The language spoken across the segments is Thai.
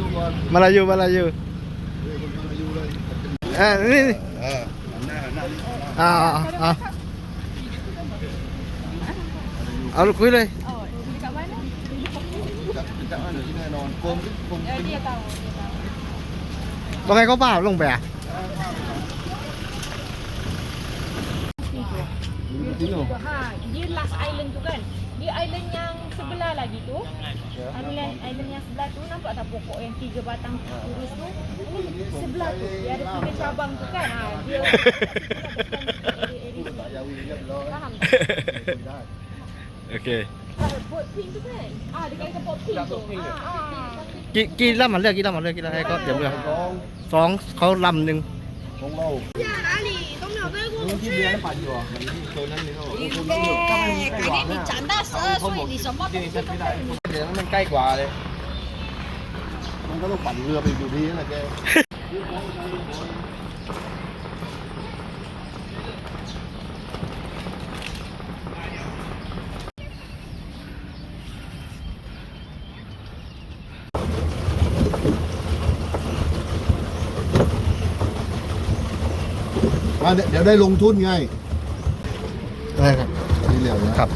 ยูก่อนมาลายูมาลายูเฮ้ยคนมาลายูเลยอ่านี่เออหันหน้าหันหน้าอ่าอ่าอ่าเอาลูกคุยเลย Oh, dekat mana? จับจับอันไงให้เขาบ้าลงไปอะ Ha, dia last island tu kan. Dia island yang sebelah lagi tu. Island, island yang sebelah tu nampak tak pokok yang tiga batang kurus tu? Ini sebelah tu. Dia ada tiga cabang tu kan. Ha, dia area-area tu. ยาวีเรียบร้อย Faham คุยได้ โอเค tak? Bot pink tu kan? Ah, dia kata bot pink tu. Ah, ah. กี่กี่ลำมันเลือกกี่ลำมันเลือกกี่ลำให้เขาเดี๋ยวเลือก สอง สองเขาลำหนึ่ง ของเรา 你ที่เรียนปั่นอยู่อะมันที่ตัวนั้นนี่เขาคนนี้อยู่ถ้ามันใกล้กวาเนี่ยเขาบอกที่นี่ฉันไม่ได้เดี๋ยวมันใกล้กว่าเลย มันก็ต้องปั่นเรือไปอยู่ดีนะแก มาเดี๋ยวได้ลงทุนไงได้ครับนี่เหลียวนะครับ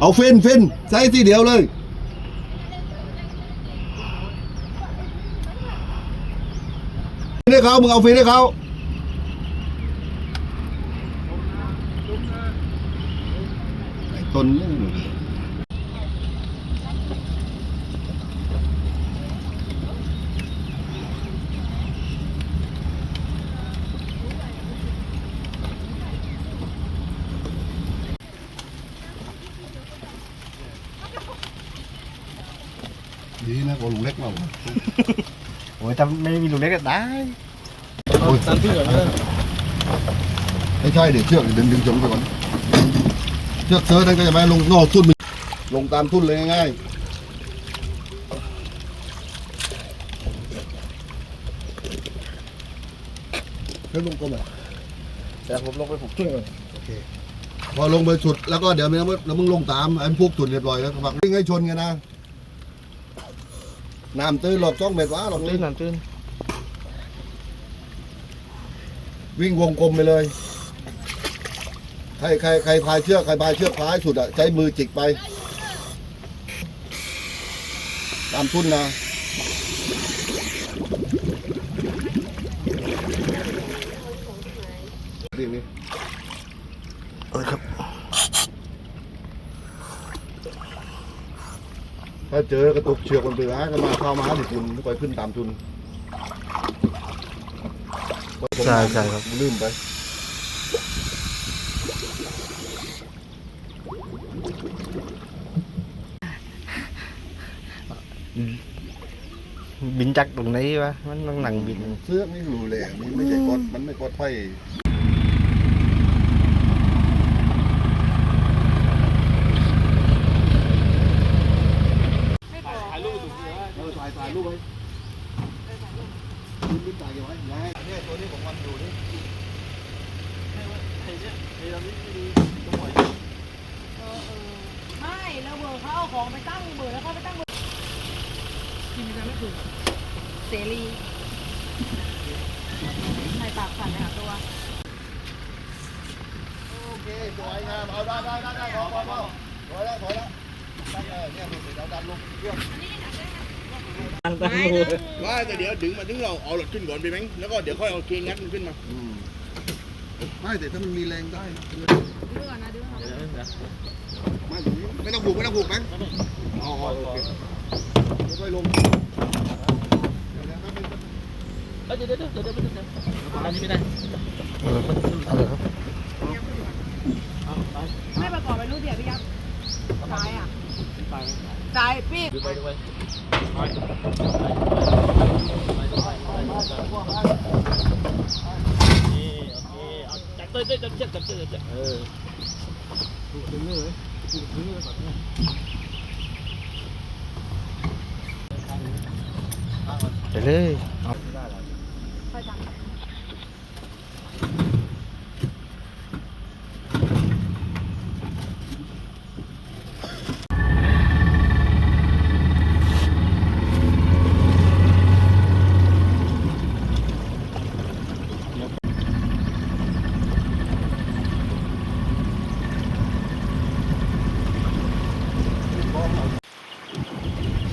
เอาฟินฟินใส่ทีเดียวเลยฟิน ให้เขามึงเอาฟินให้เขาไอ้ต้นนี่ดีนะกว่าลุงเล็กเรา โอ้ยแต่ไม่มีลูกเล็กก็ได้โอ้ยตามที่ก่อนนะไม่ใช่เดี๋ยวเชือกดึงดึงจงไปก่อนเชือกเสือนั่นก็จะไม่ลงนอกทุ่นมันลงตามทุ่นเลยง่ายๆแล้วลงกลมอะแต่ผมลงไปผูกช่วยก่อนโอเคพอลงไปสุดแล้วก็เดี๋ยวมึงแล้วมึงลงตามไอ้พวกสุดเรียบร้อยแล้วก็บักวิ่งให้ชนกันนะ น้ำตื้นหลอกจ้องเบ็ดวะหลอกตื้ตื้นนน้ำตื้นวิ่งวงกลมไปเลย ใครใครใครพายเชือกใครพายเชือกพายสุดอะใช้มือจิกไป ตามทุ่นนะนี่นี่ เออครับ ถ้าเจอกระตุกเชือกบนเรือก็มาเข้ามาดิคุณไปขึ้นตามทุนใช่ใช่ครับลืมไปบินจากตรงไหนวะมันต้องหนังบินเสื้อกนี่รูแหลมนี่ไม่ใช่กดมันไม่กดไฟถ่ายรูปถ่ายถ่ายรูปไว้รูปถ่ายเก็บไว้ย้ายเนี่ยตัวนี้ของมันอยู่นี่ ไม่แล้ว เอร์เขาเอาของไปตั้งเบอร์แล้วเขาไปตั้งเบอร์กินไปไม่ถูกเสรีในปากสั่นเลยค่ะตัวโอเคสวยงามเอาได้ได้ได้ได้พอพอพอพอแล้วพอแล้วตั้งเออเนี่ยดูสิเราดันลงเครื่องว่าแต่เดี๋ยวดึงมาถึงเราเอาหลอดขึ้นก่อนไปไหมแล้วก็เดี๋ยวค่อยเอาเคงัดมันขึ้นมา ไม่แต่ถ้ามันมีแรงได้นะดูก่อนนะดูก่อนนะไม่ตรงนี้ไม่ต้องผูกไม่ต้องผูกไหมอ๋อโอเคค่อยๆลงเออเอาเลยครับไม่ประกอบไปรู้เดี๋ยวพี่ยักษ์ซ้ายอะซ้ายพี่จับเต้ยเได้จับเจ็ดจับเจ็บเจ็เออถูกถึงเลยถูกถึงเลยแบบนี้ไปเลย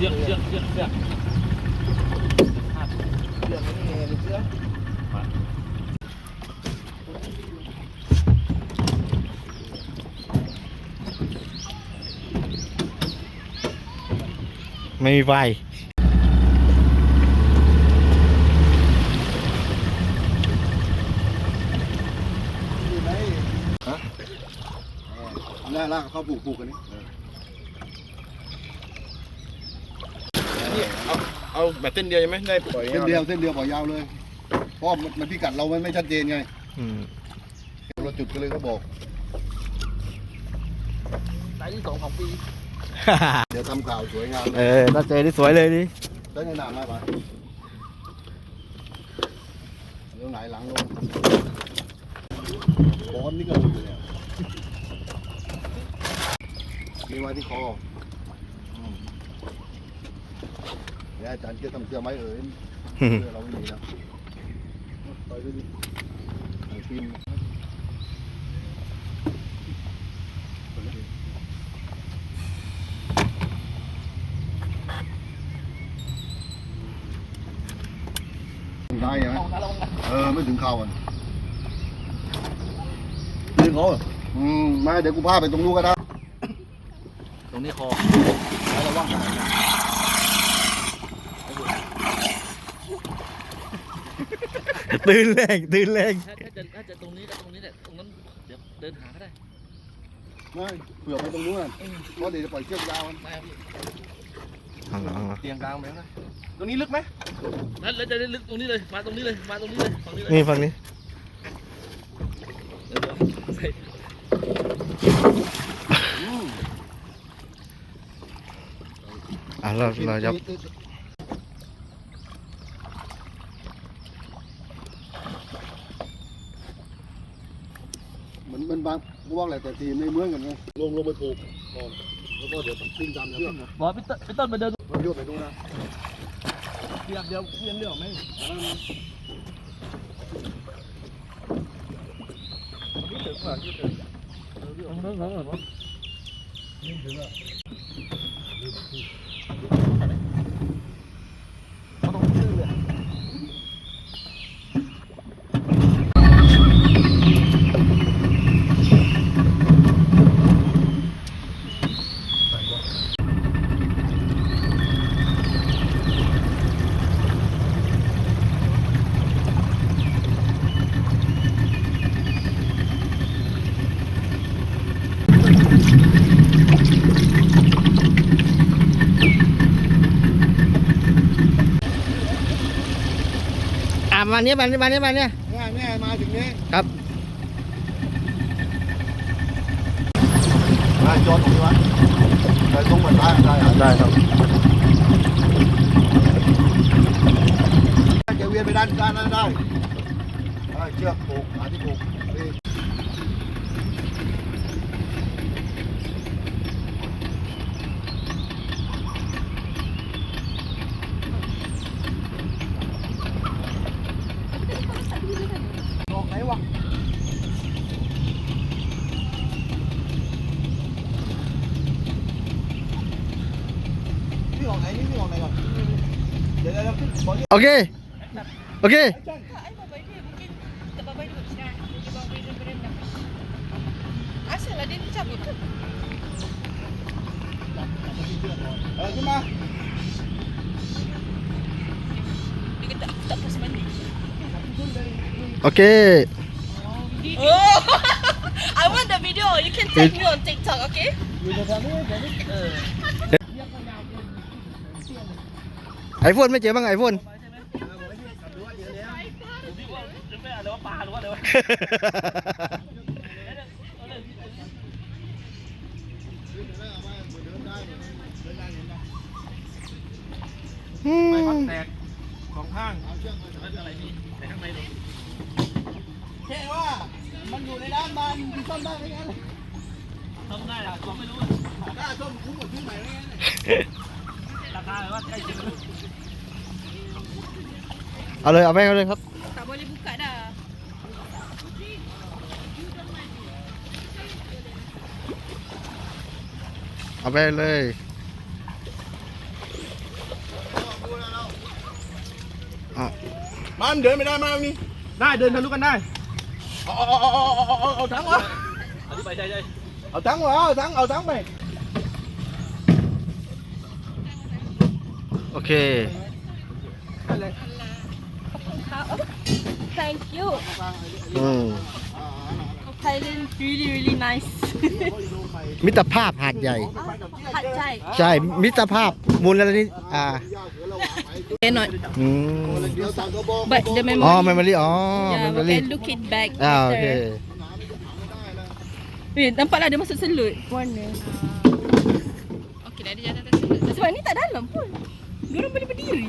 เชือกเชือกเชือกเชือกเรื่องนี้เองเชื่อไม่มีไฟอยู่ไหนฮะล่าล่าเขาปลูกปลูกกันนี่ นี่เอาเอาแบบเส้นเดียวใช่ไหมได้ปล่อยเส้นเดียวเส้นเดียวปล่อยยาวเลยเพราะมันพิกัดเรามันไม่ชัดเจนไงอืมเราจุดกันเลยเขาบอกสายที่สองของปีเดี๋ยวทำข่าวสวยงามเออถ้าเจอนี่สวยเลยดิได้ในนามไหมปะเดี๋ยวไหนหลังลงบอลนี่ก็หลุดเลยเนี่ยมีไว้ที่คออืม เดี๋ยวอาจารย์จะทำเสื้อไหมเอ่ยเสื้อเราไม่มีแล้วต่อยไปดิไอ้ฟิล์มได้ยังไงเออไม่ถึงเข่าอะถึงเขาอืมมาเดี๋ยวกูพาไปตรงนู้นก็ได้ ตรงนี้คอระวัง ตื่นแรงตื่นแรงถ้าถ้าจะถ้าจะตรงนี้ก็ตรงนี้แหละตรงนั้นเดี๋ยวเดินหาก็ได้ไม่เผื่อไปตรงนู้นอะเพราะเดี๋ยวจะปล่อยเชือกยาวมันได้ครับพี่เอาเอาเอาเตียงกลางไปนะตรงนี้ลึกไหมแล้วแล้วจะได้ลึกตรงนี้เลยมาตรงนี้เลยมาตรงนี้เลยฝั่งนี้เลยนี่ฝั่งนี้เดี๋ยวเดี๋ยวใส่อืมอะเราเราจะเหมือนมัน บางพวกแหละแต่ทีมไม่เหมือนกันไงลงลงไปผูกก่อนแล้วก็เดี๋ยวปิ้งตามเชือกนะบอกพี่ต้นพี่ต้นมาเดินเราโยกไปดูนะเดี๋ยวเดี๋ยวเรียนเรื่องไหมนี่ถึงป่ะนี่ถึงเรื่องเรื่องเรื่องเรื่องอะ มาเนี้ยมาเนี้ยมาเนี้ยมาเนี้ยง่ายแม่มาถึงนี้ครับมาจอดตรงนี้วะไปตรงเหมือนท้ายได้อะได้ครับจะเวียนไปด้านด้านนั้นได้ได้เชือกผูกหาที่ผูก Okay. Okay. Okay. Oh, I want the video. You can tag me on TikTok, okay? ไอโฟนไม่เจอบ้างไอโฟนหรือว่าปลาหรือว่าอะไรวะอืไม่พัดมแตกสองข้างแค่ว่ามันอยู่ในน้ำมันมันซ่อมได้ไหมงั้นซ่อมได้หรอซ่อมไม่รู้ถ้าซ่อมคุ้มหมดซื้อใหม่ไหมงั้น เคียงกันเอาเลยเอาไปเอาเลยครับ Tak boleh buka dah. เอาไปเลยอะมันเดินไม่ได้มาตรงนี้ได้เดินทะลุกันได้ เอาเอาเอาเอาเอาเอาเอาทั้งวะเอาที่ไปใช่ใช่เอาทั้งวะเอาทั้งเอาทั้งไป โอ เค Thank you. อืม Thailand really really nice. มิตรภาพหาดใหญ่ Hot chai. ใช่ มิตรภาพมูลนิธิอ่า Cannot. อืม But the memory. อ๋อ เมมโมรี่ อ๋อ เม Yeah, มโม we รี่ can look it back อ่าโอเค later. Wait, nampaklah dia masuk selut. Warna. Okey dah dia jatuh atas selut. Sebab ni tak dalam pun. Gano'n pwede pa diri?